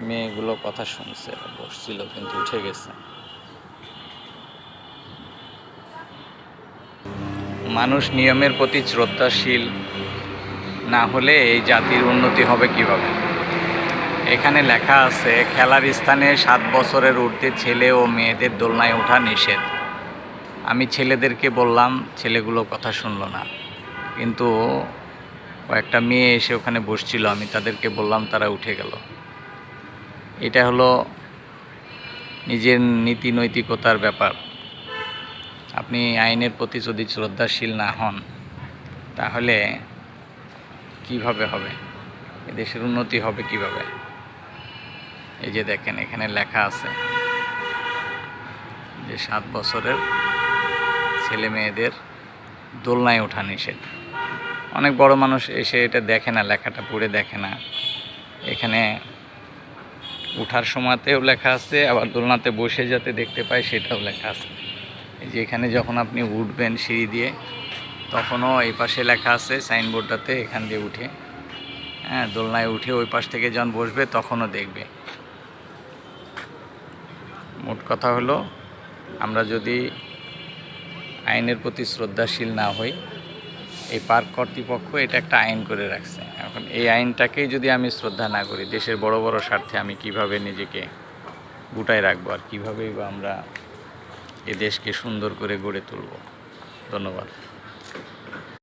মেয়েগুলো কথা শুনছে, বসছিল কিন্তু উঠে গেছে। মানুষ নিয়মের প্রতি শ্রদ্ধাশীল না হলে এই জাতির উন্নতি হবে কীভাবে? এখানে লেখা আছে, খেলার স্থানে সাত বছরের ঊর্ধ্বে ছেলে ও মেয়েদের দোলনায় ওঠা নিষেধ। আমি ছেলেদেরকে বললাম, ছেলেগুলো কথা শুনলো না। কিন্তু কয়েকটা মেয়ে এসে ওখানে বসছিল, আমি তাদেরকে বললাম, তারা উঠে গেল। এটা হলো নিজের নীতি নৈতিকতার ব্যাপার। আপনি আইনের প্রতি যদি শ্রদ্ধাশীল না হন, তাহলে কীভাবে হবে? দেশের উন্নতি হবে কীভাবে? এই যে দেখেন, এখানে লেখা আছে যে সাত বছরের ছেলে মেয়েদের দোলনায় ওঠা নিষেধ। অনেক বড় মানুষ এসে এটা দেখে না, লেখাটা পড়ে দেখে না। এখানে উঠার সময়তেও লেখা আছে, আবার দোলনাতে বসে যাতে দেখতে পায় সেটাও লেখা আছে। এই যে এখানে যখন আপনি উঠবেন সিঁড়ি দিয়ে, তখনও এই পাশে লেখা আছে সাইনবোর্ডটাতে এখান দিয়ে উঠে। হ্যাঁ দোলনায় উঠে ওই পাশ থেকে যখন বসবে তখনও দেখবে। মোট কথা হলো, আমরা যদি আইনের প্রতি শ্রদ্ধাশীল না হই এই পার্ক কর্তৃপক্ষ এটা একটা আইন করে রাখছে। এখন এই আইনটাকেই যদি আমি শ্রদ্ধা না করি, দেশের বড় বড় স্বার্থে আমি কীভাবে নিজেকে গুটায় রাখব আর কীভাবেই বা আমরা এ দেশকে সুন্দর করে গড়ে তুলব? ধন্যবাদ।